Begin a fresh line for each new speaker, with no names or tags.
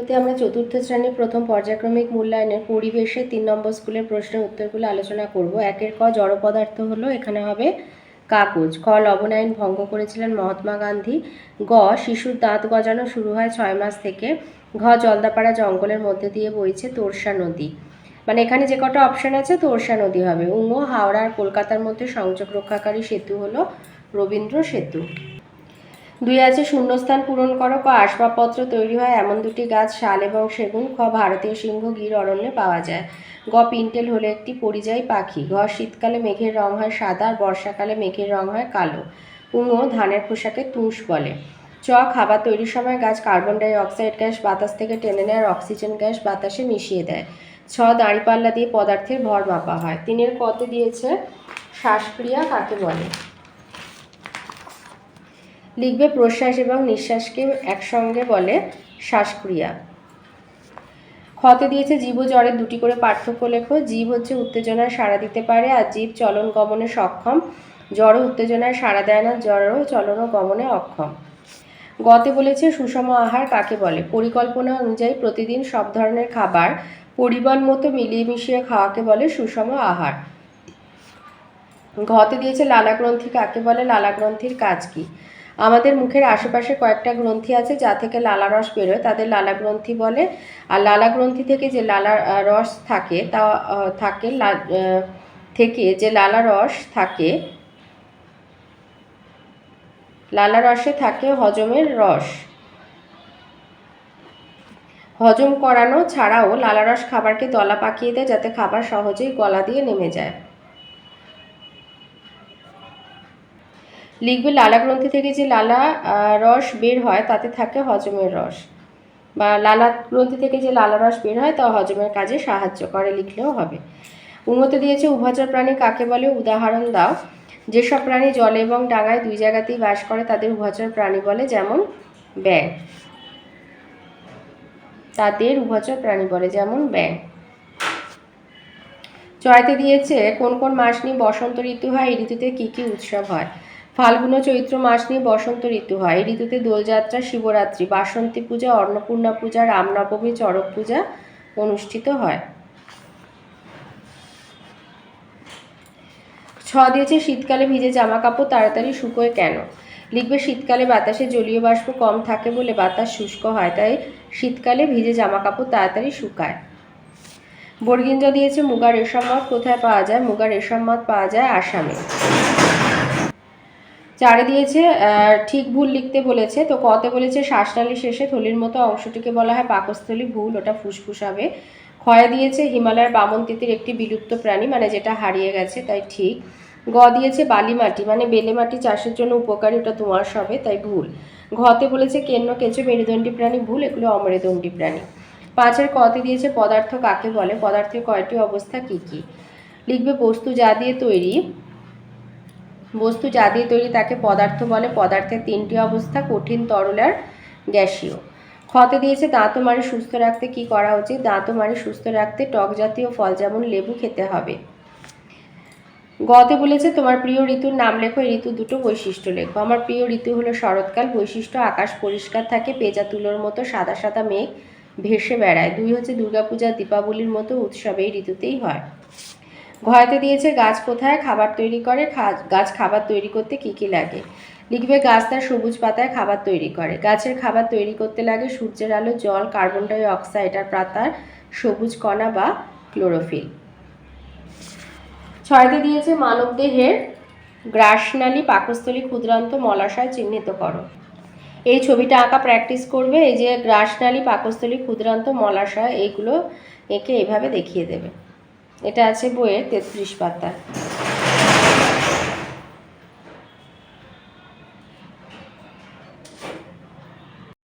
ভিডিওতে আমরা চতুর্থ শ্রেণির প্রথম পর্যায়ক্রমিক মূল্যায়নের পরিবেশে তিন নম্বর স্কুলের প্রশ্নের উত্তরগুলো আলোচনা করব। একের ক জড় পদার্থ হলো, এখানে হবে কাগজ ক লবণ আইন ভঙ্গ করেছিলেন মহাত্মা গান্ধী। গ, শিশুর দাঁত গজানো শুরু হয় ছয় মাস থেকে। ঘ, জলদাপাড়া জঙ্গলের মধ্যে দিয়ে বইছে তোরসা নদী। মানে এখানে যে কটা অপশন আছে, তোরসা নদী হবে। উঙ্গ হাওড়া আর কলকাতার মধ্যে সংযোগ রক্ষাকারী সেতু হলো রবীন্দ্র সেতু। দুই আছে শূন্যস্থান পূরণ করো ক আসবাবপত্র তৈরি হয়, এমন দুটি গাছ শাল এবং সেগুন, খ ভারতীয় সিংহ গির অরণ্যে পাওয়া যায়। গ পিন্টেল হলো একটি পরিযায়ী পাখি, ঘ শীতকালে মেঘের রং হয় সাদা, আর বর্ষাকালে মেঘের রং হয় কালো। উঙো ধানের পোশাকে তুষ বলে। চ খাবার তৈরির সময় গাছ কার্বন ডাই অক্সাইড, গ্যাস বাতাস থেকে টেনে নেয়, আর অক্সিজেন, গ্যাস বাতাসে মিশিয়ে দেয়। ছ দাঁড়িপাল্লা দিয়ে পদার্থের ভর মাপা হয়। তিনের কতে দিয়েছে শ্বাসক্রিয়া কাকে বলে? লিখবে প্রশ্বাস এবং নিঃশ্বাসকে একসঙ্গে বলে শ্বাসক্রিয়া। ক্ষতে দিয়েছে জীব জ্বরের দুটি করে পার্থক্য লেখো। জীব হচ্ছে উত্তেজনায় সাড়া দিতে পারে আর জীব চলন গমনে সক্ষম। জড় উত্তেজনায় সাড়া দেয় না জড় চলন ও গমনে অক্ষম। গতে বলেছে সুষম আহার কাকে বলে? পরিকল্পনা অনুযায়ী প্রতিদিন সব ধরনের খাবার পরিমাণ মতো মিলিয়ে মিশিয়ে খাওয়াকে বলে সুষম আহার। ঘতে দিয়েছে লালা গ্রন্থি কাকে বলে? লালা গ্রন্থির কাজ কি? আমাদের মুখের আশেপাশে কয়েকটা গ্রন্থি আছে, যা থেকে লালা রস বেরোয়। তাদের লালা গ্রন্থি বলে, আর লালা গ্রন্থি থেকে যে লালা রস থাকে, তা থাকে থেকে যে লালা রস থাকে, লালা রসে থাকে হজমের রস। হজম করানো ছাড়াও লালা রস খাবারকে দলা পাকিয়ে দেয়, যাতে খাবার সহজেই গলা দিয়ে নেমে যায়। লিখবে লালা গ্রন্থি থেকে যে লালা রস বের হয়, তাতে থাকে হজমের রস। বা লালা গ্রন্থি থেকে যে লালা রস বের হয়, তা হজমের কাজে সাহায্য করে, লিখলেও হবে। উন্নত দিয়েছে, উভচর প্রাণী কাকে বলে? উদাহরণ দাও। যেসব প্রাণী জলে এবং ডাঙায় দুই জায়গাতেই বাস করে, তাদের উভচর প্রাণী বলে যেমন ব্যাং তাদের উভচর প্রাণী বলে যেমন ব্যাং চয়তে দিয়েছে, কোন কোন মাস নিয়ে বসন্ত ঋতু হয়, এই ঋতুতে কী কী উৎসব হয়? ফাল্গুন চৈত্র মাস নিয়ে বসন্ত ঋতু হয়। এই ঋতুতে দোলযাত্রা, শিবরাত্রি, বাসন্তী পূজা, অন্নপূর্ণা পূজা, রামনবমী, চড়ক পূজা অনুষ্ঠিত হয়। ছ দিয়েছে শীতকালে ভিজে জামা কাপড় তাড়াতাড়ি শুকোয় কেন? লিখবে, শীতকালে বাতাসে জলীয় বাষ্প কম থাকে বলে বাতাস শুষ্ক হয়, তাই শীতকালে ভিজে জামা কাপড় তাড়াতাড়ি শুকায়। বর্গিঞ্জ দিয়েছে, মুগা রেশম মদ কোথায় পাওয়া যায়? মুগা রেশম মদ পাওয়া যায় আসামে। চারে দিয়েছে ঠিক ভুল লিখতে বলেছে, তো কতে বলেছে, শ্বাসনালী শেষে থলির মতো অংশটিকে বলা হয় পাকস্থলী ভুল, ওটা ফুসফুস হবে ক্ষয়ে দিয়েছে হিমালয়ের বামন তিতির একটি বিলুপ্ত প্রাণী মানে যেটা হারিয়ে গেছে, তাই ঠিক। গ দিয়েছে বালি মাটি মানে বেলে মাটি চাষের জন্য উপকারী, ওটা তোমার হবে তাই ভুল। ঘতে বলেছে কেন্ন, কেঁচো, মেরুদণ্ডী প্রাণী ভুল, এগুলো অমেরুদণ্ডী প্রাণী। পাঁচের কতে দিয়েছে পদার্থ কাকে বলে, পদার্থের কয়টি অবস্থা কি কি? লিখবে বস্তু যা দিয়ে তৈরি। বস্তু যা দিয়ে তৈরি তাকে পদার্থ বলে। পদার্থের তিনটি অবস্থা, কঠিন, তরল আর গ্যাসীয়। ক্ষতে দিয়েছে দাঁত মাড়ি সুস্থ রাখতে কি করা উচিত? দাঁত মাড়ি সুস্থ রাখতে টক জাতীয় ফল যেমন লেবু খেতে হবে। গতে বলেছে, তোমার প্রিয় ঋতুর নাম লেখো, এই ঋতু দুটো বৈশিষ্ট্য লেখো। আমার প্রিয় ঋতু হলো শরৎকাল, বৈশিষ্ট্য আকাশ পরিষ্কার থাকে পেঁজা তুলোর মতো সাদা সাদা মেঘ ভেসে বেড়ায়। দুই হচ্ছে দুর্গাপূজা, দীপাবলির মতো উৎসব, এই ঋতুতেই হয়। ঘরেতে দিয়েছে গাছ কোথায়, খাবার তৈরি করে গাছ খাবার তৈরি করতে কি কি লাগে? লিখবে গাছ তার সবুজ পাতায় খাবার তৈরি করে। গাছের খাবার তৈরি করতে লাগে সূর্যের আলো, জল, কার্বন ডাই অক্সাইড আর পাতার সবুজ কণা বা ক্লোরোফিল। ছয়তে দিয়েছে মানবদেহের গ্রাসনালী, পাকস্থলী, ক্ষুদ্রান্ত, মলাশয় চিহ্নিত করো। এই ছবিটা আঁকা প্র্যাকটিস করবে, এই যে গ্রাসনালী, পাকস্থলী, ক্ষুদ্রান্ত, মলাশয় এইগুলো একে এভাবে দেখিয়ে দেবে। এটা আছে বইয়ের তেত্রিশ পাতা।